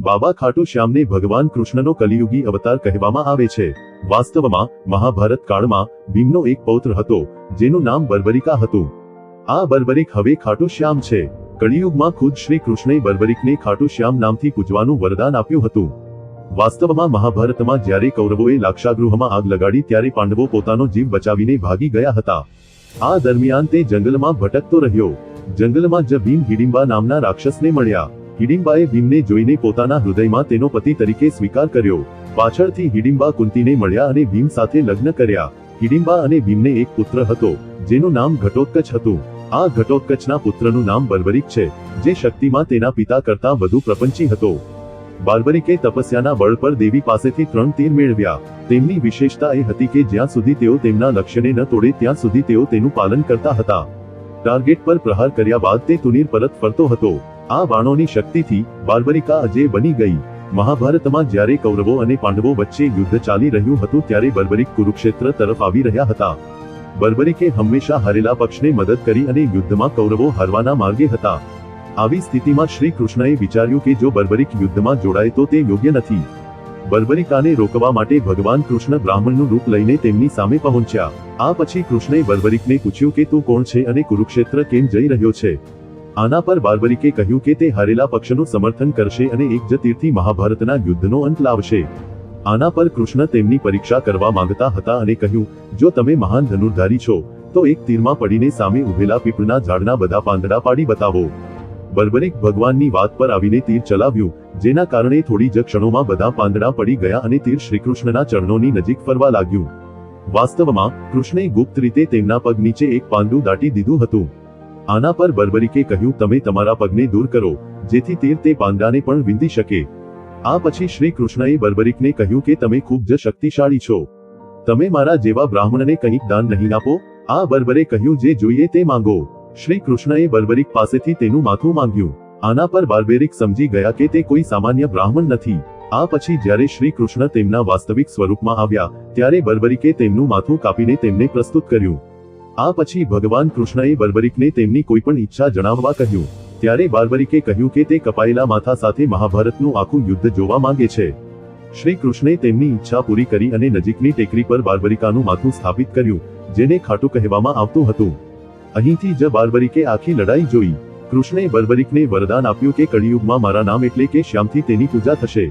બાબા ખાટુ શ્યામને ભગવાન કૃષ્ણનો કલિયુગી અવતાર કહેવામાં આવે છે. વાસ્તવમાં, મહાભારત કાળમાં ભીમનો એક પૌત્ર હતો, જેનું નામ બર્બરિકા હતું. આ બર્બરિક હવે ખાટુ શ્યામ છે. કલિયુગમાં ખુદ શ્રી કૃષ્ણે બર્બરિકને ખાટુ શ્યામ નામથી પૂજવાનું વરદાન આપ્યું હતું. વાસ્તવમાં મહાભારતમાં જ્યારે કૌરવોએ લાક્ષાગૃહમાં આગ લગાડી ત્યારે પાંડવો પોતાનો જીવ બચાવીને ભાગી ગયા હતા. આ દરમિયાન તે જંગલમાં ભટકતો રહ્યો. જંગલમાં જ ભીમ હિડિંબા નામના રાક્ષસને મળ્યા. હિડિંબાએ ભીમને જોઈને પોતાના હૃદયમાં તેનો પતિ તરીકે સ્વીકાર કર્યો. પાછળથી હિડિંબા કુંતીને મળ્યા અને ભીમ સાથે લગ્ન કર્યા. હિડિંબા અને ભીમને એક પુત્ર હતો, જેનું નામ ઘટોત્કચ હતું. આ ઘટોત્કચના પુત્રનું નામ બર્બરિક છે, જે શક્તિમાં તેના પિતા કરતા વધુ પ્રપંચી હતો. બાર્બરિકે તપસ્યાના બળ પર દેવી પાસેથી ત્રણ તીર મેળવ્યા. તેમની વિશેષતા એ હતી કે જ્યાં સુધી તેઓ તેમના લક્ષ્યને ન તોડે ત્યાં સુધી તેઓ તેનું પાલન કરતા હતા. ટાર્ગેટ પર પ્રહાર કર્યા બાદ તે તુનીર પરત ફરતો હતો. આ બાણોની શક્તિથી બાર્બરિકા અજય બની ગઈ. મહાભારતમાં જ્યારે કૌરવો અને પાંડવો વચ્ચે યુદ્ધ ચાલી રહ્યું હતું ત્યારે બર્બરિક કુરુક્ષેત્ર તરફ આવી રહ્યા હતા. બર્બરિકે હંમેશા હારેલા પક્ષને મદદ કરી અને યુદ્ધમાં કૌરવો હારવાના માર્ગે હતા. આવી સ્થિતિમાં શ્રી કૃષ્ણએ વિચાર્યું કે જો બર્બરિક યુદ્ધમાં જોડાય તો તે યોગ્ય નથી. બર્બરિકાને રોકવા માટે ભગવાન કૃષ્ણ બ્રાહ્મણનું રૂપ લઈને તેમની સામે પહોંચ્યા. આ પછી કૃષ્ણે બર્બરિકને પૂછ્યું કે તું કોણ છે અને કુરુક્ષેત્ર કેમ જઈ રહ્યો છે? આના પર બાર્બરિકે કહ્યું કે તે હારેલા પક્ષનું સમર્થન કરશે અને એક જ તીરથી મહાભારતના યુદ્ધનો અંત લાવશે. આના પર કૃષ્ણ તેમની પરીક્ષા કરવા માંગતા હતા અને કહ્યું, જો તમે મહાન ધનુર્ધારી છો, તો એક તીરમાં પડીને સામે ઉભેલા પીપળના ઝાડના બધા પાંદડા પાડી બતાવો. બર્બરિક ભગવાનની વાત પર આવીને તીર ચલાવ્યું, જેના કારણે થોડી જ ક્ષણોમાં બધા પાંદડા પડી ગયા અને તીર શ્રીકૃષ્ણના ચરણોની નજીક ફરવા લાગ્યું. વાસ્તવમાં, કૃષ્ણે ગુપ્ત રીતે તેમના પગ નીચે એક પાંદડું દાટી દીધું હતું. આના પર બર્બરિકે કહ્યું, તમે તમારા પગને દૂર કરો, જેથી તીર તે પાંદાને પણ વિંધી શકે. આ પછી શ્રી કૃષ્ણએ બર્બરિકને કહ્યું કે, તમે ખૂબ જ શક્તિશાળી છો. તમે મારા જેવા બ્રાહ્મણને કંઈક દાન નહીં આપો. આ બર્બરે કહ્યું, જે જોઈએ તે માંગો. શ્રી કૃષ્ણએ બર્બરિક પાસેથી તેનું માથું માંગ્યું. આના પર બાર્બેરિક સમજી ગયા કે તે કોઈ સામાન્ય બ્રાહ્મણ નથી. આ પછી જ્યારે શ્રી કૃષ્ણ તેમના વાસ્તવિક સ્વરૂપમાં આવ્યા, ત્યારે બર્બરિકે તેમનું માથું કાપીને તેમને પ્રસ્તુત કર્યું. આ પછી ભગવાન કૃષ્ણએ બર્બરિકને તેમની કોઈ પણ ઈચ્છા જણાવવા કહ્યું. ત્યારે બાર્બરિકે કહ્યું કે તે કપાયેલા માથા સાથે મહાભારતનું આખું યુદ્ધ જોવા માંગે છે. શ્રી કૃષ્ણે તેમની ઈચ્છા પૂરી કરી અને નજીકની ટેકરી પર બાર્બરિકાનું માથું સ્થાપિત કર્યું, જેને ખાટું કહેવામાં આવતું હતું. અહીંથી જ બાર્બરિકે આખી લડાઈ જોઈ. કૃષ્ણે બર્બરિકને વરદાન આપ્યું કે કળિયુગમાં મારા નામ એટલે કે શ્યામથી તેની પૂજા થશે.